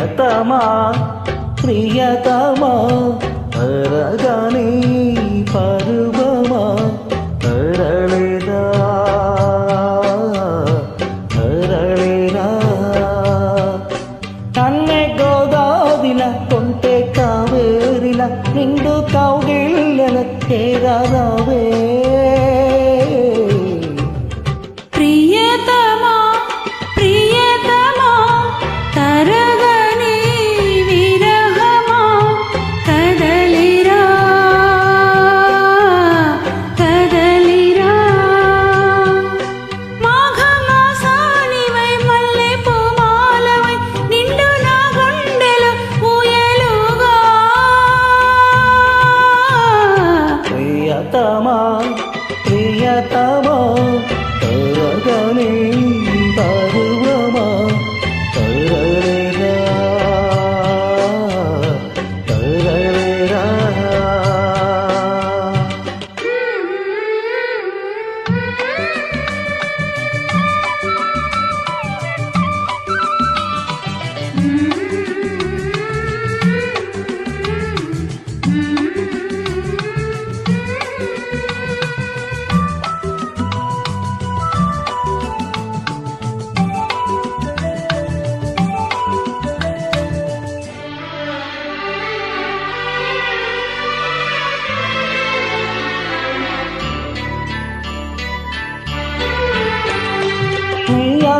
ప్రియతమా ప్రియతమా అరగని పరువమా అరళిదా అరళిరా కన్నె గోదాదిల కొంటె కావేరిల నిండు కౌగిళ్ళల తేరావే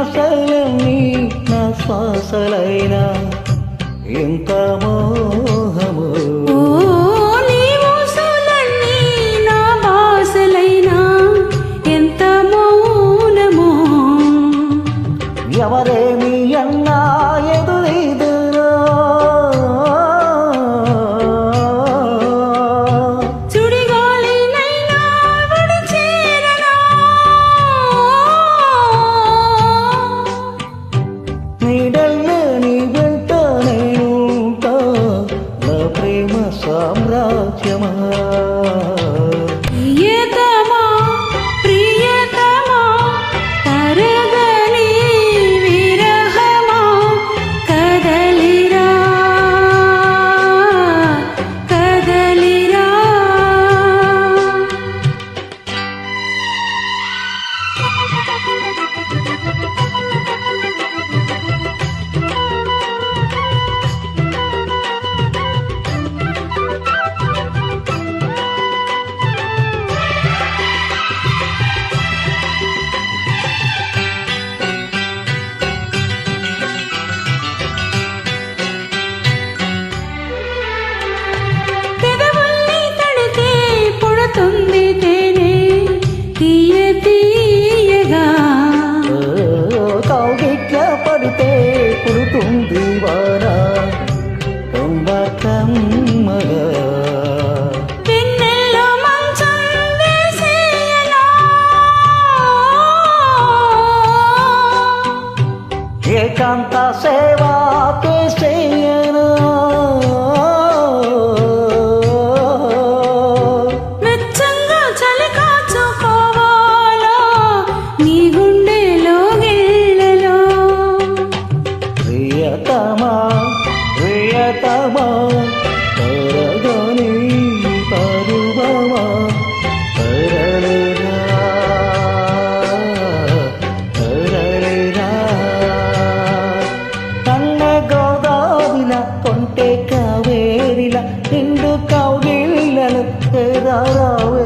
ఆశలన్నీ నా శ్వాసలైనా ఎంత మోహము ఎవరేమి వేసేయనా ఏకాంత సేవా కాచుకోవాలా? నీ గుండెలో గిళ్ళలో ప్రియతమా തരതമാ കൊണ്ടേ കാവേരില ഹിന്ദു കൗകിലു തേതാറാവേ